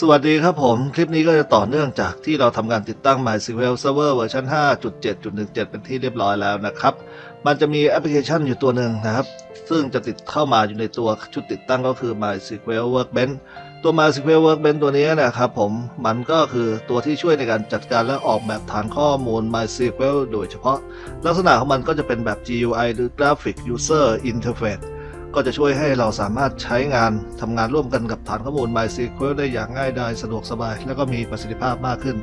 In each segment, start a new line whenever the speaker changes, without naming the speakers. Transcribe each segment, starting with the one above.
สวัสดีครับผม คลิปนี้ก็จะต่อเนื่องจากที่เราทำการติดตั้ง MySQL Server เวอร์ชัน5.7.17 เป็นที่เรียบร้อยแล้วนะครับ มันจะมีแอปพลิเคชันอยู่ตัวหนึ่งนะครับ ซึ่งจะติดเข้ามาอยู่ในตัวชุดติดตั้งก็คือ MySQL Workbench ตัว MySQL Workbench ตัวนี้นะครับผมมันก็คือตัวที่ช่วยในการจัดการและออกแบบฐานข้อมูล MySQL โดยเฉพาะ ลักษณะของมันก็จะเป็นแบบ GUI หรือ Graphic User Interface ก็จะช่วยให้เราสามารถใช้งานทำงานร่วมกันกับฐานข้อมูล MySQL ได้อย่างง่ายดายสะดวกสบาย และก็มีประสิทธิภาพมากขึ้น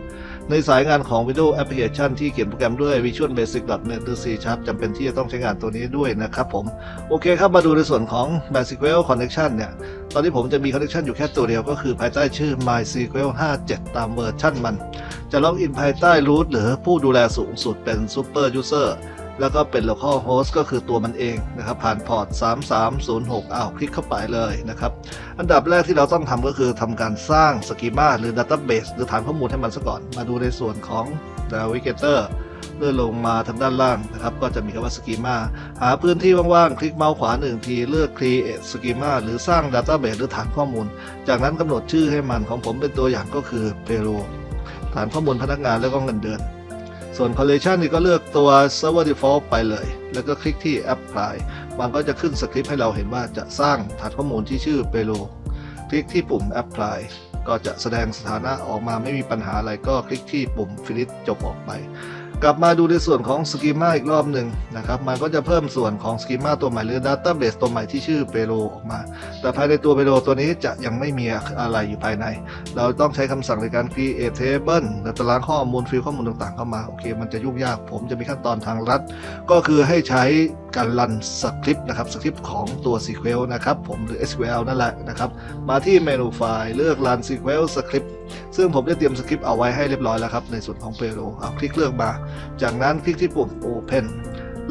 ในสายงานของ Windows Application ที่เขียนโปรแกรมด้วย Visual Basic .NET หรือ C Sharp จำเป็นที่จะต้องใช้งานตัวนี้ด้วยนะครับผม โอเคครับมาดูในส่วนของ MySQL Connection เนี่ย ตอนนี้ผมจะมี Connection อยู่แค่ตัวเดียวก็คือภายใต้ชื่อ MySQL 5.7 ตามเวอร์ชันมัน จะล็อกอินภายใต้ root หรือผู้ดูแลสูงสุดเป็น Super User แล้วก็เป็น local host ก็คือตัวมันเองนะครับ ผ่านพอร์ต 3306อ้าวคลิกเข้าไปเลยนะครับ อันดับแรกที่เราต้องทำก็คือทำการสร้างสกีมาหรือ Database หรือฐานข้อมูลให้มันซะก่อน มาดูในส่วนของ Navigator เลื่อนลงมาทางด้านล่างนะครับ ก็จะมีคำว่า schema หาพื้นที่ว่างๆ คลิกเมาส์ขวาหนึ่งที เลือก create schema หรือสร้าง database หรือฐานข้อมูล จากนั้นกำหนดชื่อให้มันของผมเป็นตัวอย่างก็คือ payroll ฐานข้อมูลพนักงานแล้วก็เงินเดือน ส่วน collection นี่ก็เลือกตัว server default ไปเลย แล้วก็คลิกที่ apply มันก็จะขึ้นสคริปต์ให้เราเห็นว่าจะสร้างฐานข้อมูลที่ชื่อ payroll คลิกที่ปุ่ม apply ก็จะแสดงสถานะออกมาไม่มีปัญหาอะไรก็คลิกที่ปุ่ม finish จบออกไป กลับมาดูในส่วนของสกีมาอีกรอบหนึ่งนะครับมันก็จะเพิ่มส่วนของสกีมาตัวใหม่หรือ database ตัวใหม่ที่ชื่อเปโลออกมา แต่ภายในตัวเปโลตัวนี้จะยังไม่มีอะไรอยู่ภายใน เราต้องใช้คำสั่งในการ create table และตารางข้อมูลฟิลข้อมูลต่างๆเข้ามาโอเค มันจะยุ่งยาก ผมจะมีขั้นตอนทางรัด ก็คือให้ใช้การรันสคริปต์นะครับสคริปต์ของตัว SQL นะครับผมหรือ SQL นั่นแหละนะครับมาที่เมนูไฟล์เลือก run SQL script ซึ่งผมได้เตรียมสคริปต์เอาไว้ให้เรียบร้อยแล้วครับในส่วนของ Payload เอาคลิกเลือกมา จากนั้นคลิกที่ปุ่ม open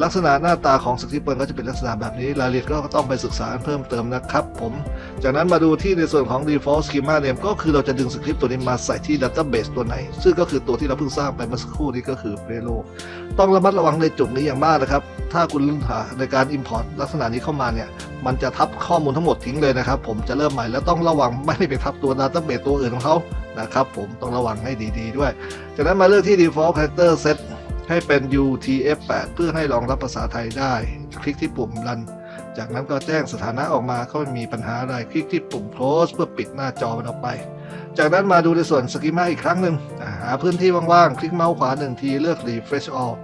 ลักษณะหน้าตาของสคริปต์มันก็จะเป็นลักษณะแบบนี้รายละเอียดก็ต้องไปศึกษาเพิ่มเติมนะครับผมจากนั้นมาดูที่ในส่วนของ default schema name ก็คือเราจะดึงสคริปต์ตัวนี้มาใส่ที่ database ตัวไหน ซึ่งก็คือตัวที่เราเพิ่งสร้างไปเมื่อสักครู่นี้ก็คือ payroll ต้องระมัดระวังในจุดนี้อย่างมากนะครับ ถ้าคุณหาในการ import ลักษณะนี้เข้ามาเนี่ยมันจะทับข้อมูลทั้งหมดทิ้งเลยนะครับ ผมจะเริ่มใหม่แล้วต้องระวังไม่ให้ไปทับตัว database ตัวอื่นของเขานะครับผมต้องระวังให้ดี ๆ ด้วย จากนั้นมาเลือกที่ default character set ให้เป็น UTF-8 เพื่อให้รองรับภาษาไทยได้ คลิกที่ปุ่ม run จากนั้นก็แจ้งสถานะออกมาก็ไม่มีปัญหาอะไร คลิกที่ปุ่ม close เพื่อปิดหน้าจอมันออกไป จากนั้นมาดูในส่วน schema อีกครั้งหนึ่งหาพื้นที่ว่างๆ คลิกเมาส์ขวาหนึ่งทีเลือก refresh all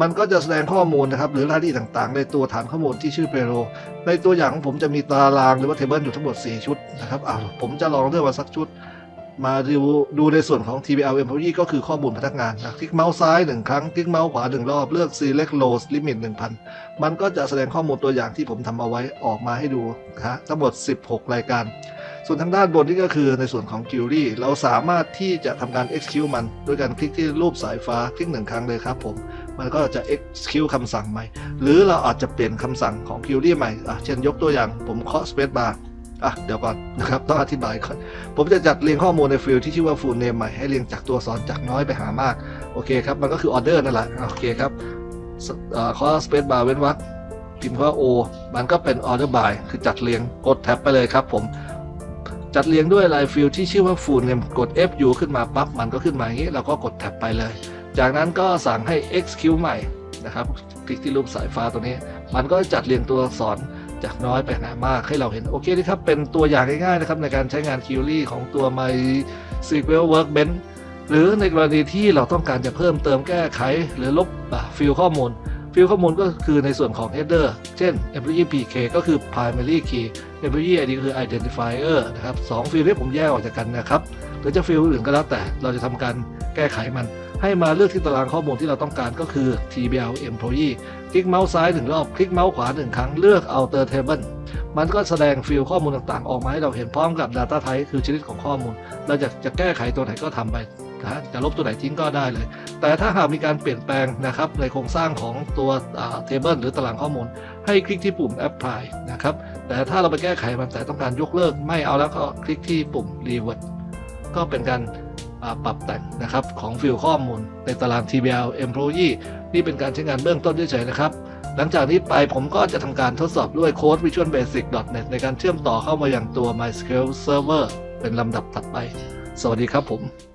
มันก็จะแสดงข้อมูลนะครับ หรือรายละเอียดต่างๆ ในตัวฐานข้อมูลที่ชื่อ payroll ในตัวอย่างของผมจะมีตารางหรือว่า table อยู่ทั้งหมด 4 ชุดนะครับอ่าผมจะลองเลือกมาสักชุด มาดูดูในส่วนของ TBL Employee ก็คือข้อมูลพนักงานนะคลิกเมาส์ซ้ายหนึ่งครั้ง คลิกเมาส์ขวาหนึ่งรอบ เลือก Select Rows Limit 1000 มันก็จะแสดงข้อมูลตัวอย่างที่ผมทำเอาไว้ออกมาให้ดูนะฮะทั้งหมด 16 รายการ ส่วนทางด้านบนนี่ก็คือในส่วนของ Query เราสามารถที่จะทำการ execute มันด้วยการคลิกที่รูปสายฟ้า คลิกหนึ่งครั้งเลยครับผม มันก็จะ execute คำสั่งใหม่ หรือเราอาจจะเปลี่ยนคำสั่งของ Query ใหม่เช่นยกตัวอย่างผมเคาะ Space Bar อะเดี๋ยวก่อนนะครับต้องอธิบายก่อน ผมจะจัดเรียงข้อมูลในฟิลที่ชื่อว่า full name ใหม่ให้เรียงจากตัวอักษรจากน้อยไปหามาก โอเคครับ มันก็คือออเดอร์นั่นแหละโอเคครับข้อ space bar เว้นวรรคพิมพ์ว่า O มันก็เป็น order by คือจัดเรียงกดแท็บไปเลยครับผม จัดเรียงด้วยลายฟิลที่ชื่อว่า full name กด FU ขึ้นมาปั๊บมันก็ขึ้นมาอย่างนี้เราก็กดแท็บไปเลย จากนั้นก็สั่งให้ execute ใหม่นะครับคลิกที่รูปสายฟ้าตัวนี้ มันก็จัดเรียงตัวอักษร จากน้อยไปหามากให้เราเห็น โอเคนะครับ เป็นตัวอย่างง่ายๆนะครับในการใช้งาน Query ของตัว MySQL Workbench หรือในกรณีที่เราต้องการจะเพิ่มเติมแก้ไข หรือลบฟิลข้อมูล ฟิลข้อมูลก็คือในส่วนของ header เช่น employee pk ก็คือ primary key employee id ก็คือ identifier นะครับสองฟิลที่ผมแยกออกจากกันนะครับ หรือจะฟิลอื่นก็แล้วแต่เราจะทำการแก้ไขมันให้มาเลือกที่ตารางข้อมูลที่เราต้องการก็คือ tbl employee คลิกเมาส์ซ้ายหนึ่งรอบ คลิกเมาส์ขวาหนึ่งครั้ง เลือก alter table มันก็แสดงฟิลข้อมูลต่างๆ ออกมาให้เราเห็นพร้อมกับ data type คือชนิดของข้อมูล เราจะจะแก้ไขตัวไหนก็ทำไปนะจะลบตัวไหนทิ้งก็ได้เลย แต่ถ้าหากมีการเปลี่ยนแปลงนะครับในโครงสร้างของตัวอ่า table หรือตารางข้อมูล ให้คลิกที่ปุ่ม apply นะครับ แต่ถ้าเราไปแก้ไขมันแต่ต้องการยกเลิกไม่เอาแล้วก็คลิกที่ปุ่ม revert ก็เป็นการ ปรับแต่งนะครับของฟิลข้อมูลในตาราง TBL employee นี่เป็นการใช้งานเบื้องต้นเฉยๆนะครับ หลังจากนี้ไปผมก็จะทำการทดสอบด้วยโค้ด Visual Basic .NET ในการเชื่อมต่อเข้ามาอย่างตัว MySQL Server เป็นลำดับถัดไป สวัสดีครับผม